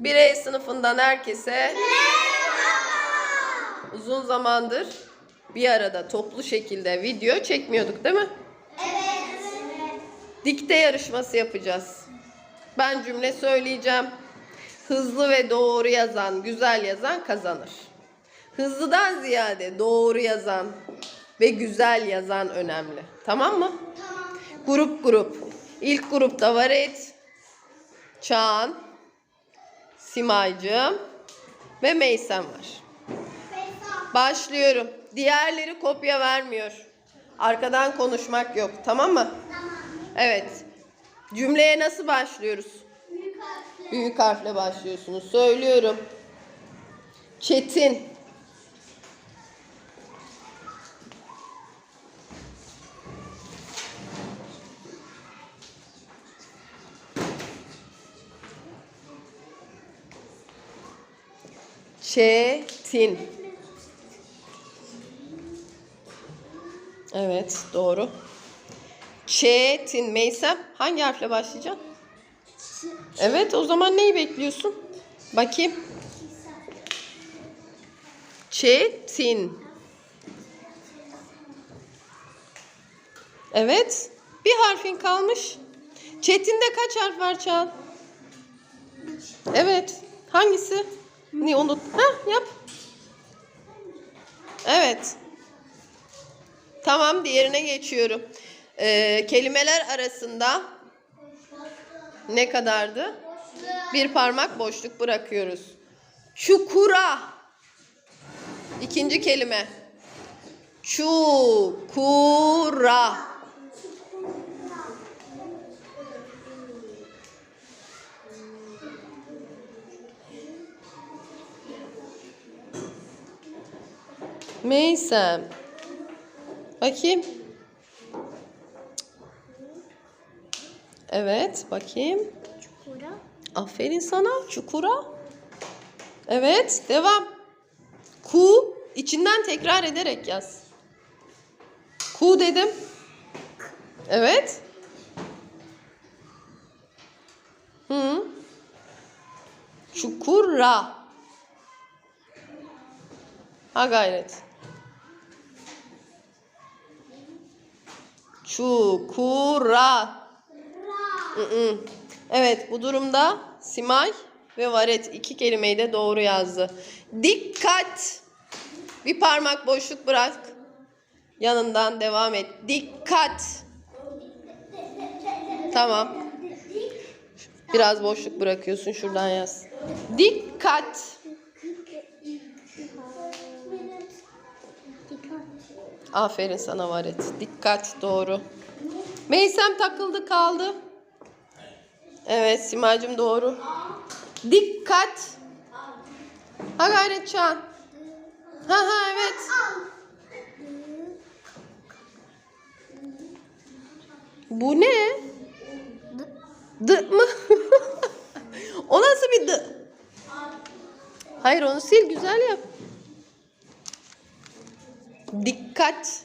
Birey sınıfından herkese uzun zamandır bir arada toplu şekilde video çekmiyorduk değil mi? Dikte yarışması yapacağız. Ben cümle söyleyeceğim. Hızlı ve doğru yazan, güzel yazan kazanır. Hızlıdan ziyade doğru yazan ve güzel yazan önemli. Tamam mı? Grup grup. İlk grupta Varet, Çağan, Simaycığım ve Meysem var. Başlıyorum. Diğerleri kopya vermiyor. Arkadan konuşmak yok. Tamam mı? Evet. Cümleye nasıl başlıyoruz? Büyük harfle başlıyorsunuz. Söylüyorum. Çetin. Çetin. Evet, doğru. Çetin. Meysem hangi harfle başlayacaksın? Evet, o zaman neyi bekliyorsun? Bakayım. Çetin. Evet. Bir harfin kalmış. Çetin'de kaç harf var Çağan? Evet. Hangisi? Ne unut? Ha yap. Evet. Tamam diğerine geçiyorum. Ee, kelimeler arasında ne kadardı? Bir parmak boşluk bırakıyoruz. Çukura. İkinci kelime. Çukura. Meysem. Bakayım. Evet, bakayım. Çukura. Aferin sana. Çukura. Evet, devam. Ku içinden tekrar ederek yaz. Ku dedim. Evet. Hı. Çukura. Ha gayret. Çukura. Evet bu durumda Simay ve Varet iki kelimeyi de doğru yazdı. Dikkat. Bir parmak boşluk bırak. Yanından devam et. Dikkat. Tamam. Biraz boşluk bırakıyorsun şuradan yaz. Dikkat. Aferin sana Varet. Dikkat doğru. Meysem takıldı kaldı. Evet Simacım doğru. Dikkat. Ha gayret Çağan. Ha ha evet. Bu ne? D mı? o nasıl bir d? Hayır onu sil güzel yap. Dikkat.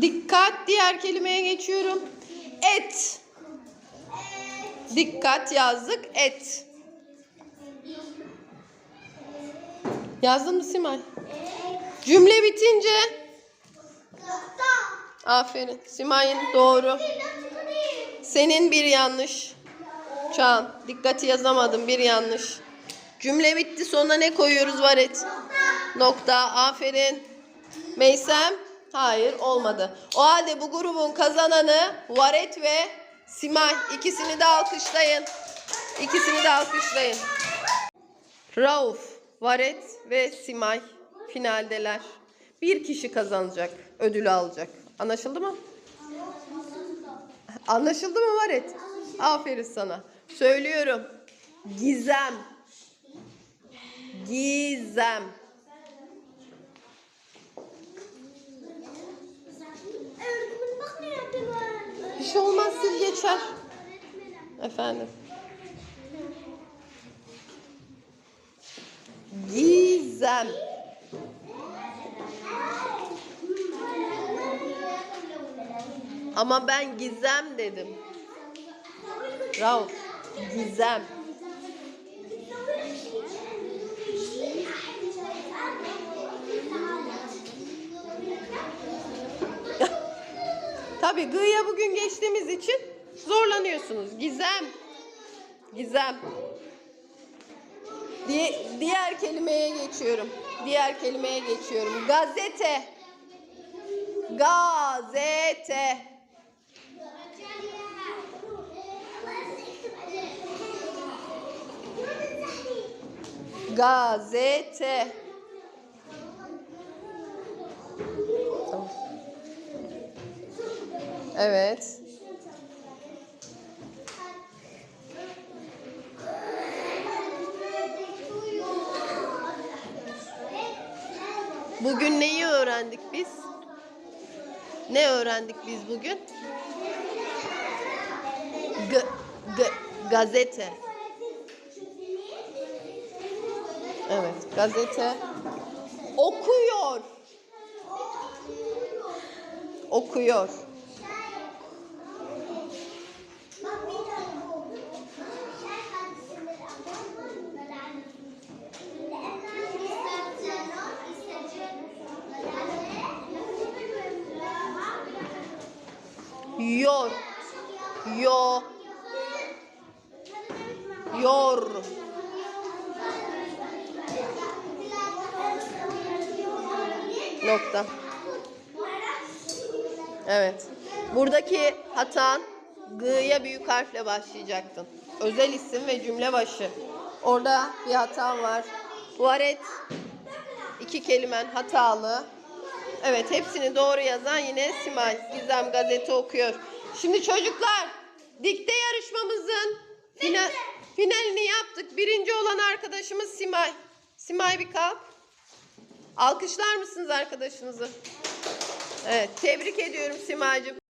Dikkat diğer kelimeye geçiyorum. Et. Dikkat yazdık. Et. Yazdın mı Simay? Cümle bitince aferin. Simay'ın doğru. Senin bir yanlış. Çağan dikkati yazamadım bir yanlış. Cümle bitti sonuna ne koyuyoruz Varet? Nokta. Aferin. Meysem? Hayır olmadı. O halde bu grubun kazananı Varet ve Simay. İkisini de alkışlayın. İkisini de alkışlayın. Rauf, Varet ve Simay finaldeler. Bir kişi kazanacak, ödülü alacak. Anlaşıldı mı? Anlaşıldı mı Varet? Aferin sana. Söylüyorum. Gizem. Gizem. Bir şey olmaz sil geçer. Efendim. Gizem. Ama ben gizem dedim. Rauf. Gizem. Tabii gıya bugün geçtiğimiz için zorlanıyorsunuz. Gizem. Gizem. Diye, diğer kelimeye geçiyorum. Diğer kelimeye geçiyorum. Gazete. Gazete. Gazete. Evet. Bugün neyi öğrendik biz? Ne öğrendik biz bugün? G g- gazete. Evet, gazete. Okuyor. Okuyor. Yor. Yo. Yor. Nokta. Evet. Buradaki hatan g'ya büyük harfle başlayacaktın. Özel isim ve cümle başı. Orada bir hatan var. Tuvalet iki kelimen hatalı. Evet hepsini doğru yazan yine Simay. Gizem gazete okuyor. Şimdi çocuklar dikte yarışmamızın final, finalini yaptık. Birinci olan arkadaşımız Simay. Simay bir kalk. Alkışlar mısınız arkadaşınızı? Evet tebrik ediyorum Simay'cığım.